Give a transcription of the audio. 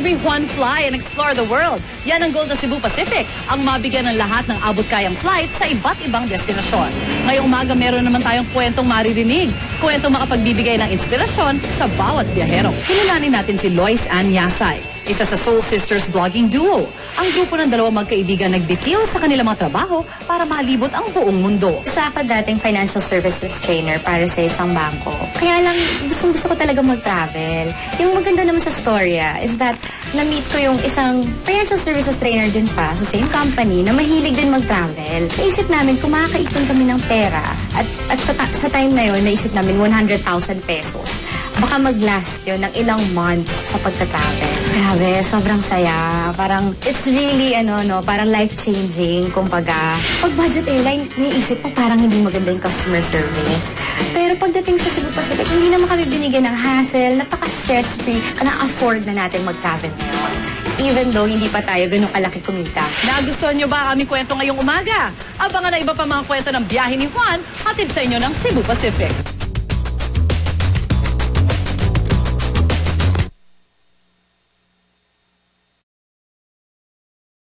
every Juan fly and explore the world. Yan ang goal ng Cebu Pacific, ang mabigyan ng lahat ng abot-kayang flight sa iba't ibang destinasyon. Ngayong umaga meron naman tayong kwentong maririnig. Kwentong makapagbibigay ng inspirasyon sa bawat biyahero. Kilalanin natin si Lois Ann Yasay, isa sa Soul Sisters vlogging duo. Ang grupo ng dalawang magkaibigan nagbitiw sa kanilang mga trabaho para malibot ang buong mundo. Isa ako dating financial services trainer para sa isang bangko. Kaya lang, gustong gusto ko talaga mag-travel. Yung maganda naman sa storya is that na-meet ko yung isang financial services trainer din siya sa same company na mahilig din mag-travel. Naisip namin kung makakaipon kami ng pera at, at sa, time na yun, naisip namin 100,000 pesos. Baka mag-last yun ng ilang months sa pagta-travel. Grabe, sobrang saya. Parang, it's really, ano, no, parang life-changing. Kumbaga, pag budget airline, naiisip ko parang hindi maganda yung customer service. Pero pagdating sa Cebu Pacific, hindi naman kami binigyan ng hassle, napaka-stress-free, na-afford na natin mag-travel ngayon. Even though hindi pa tayo ganun kalaki kumita. Nagustuhan nyo ba aming kwento ngayong umaga? Abangan na iba pa mga kwento ng biyahe ni Juan, hatid sa inyo ng Cebu Pacific.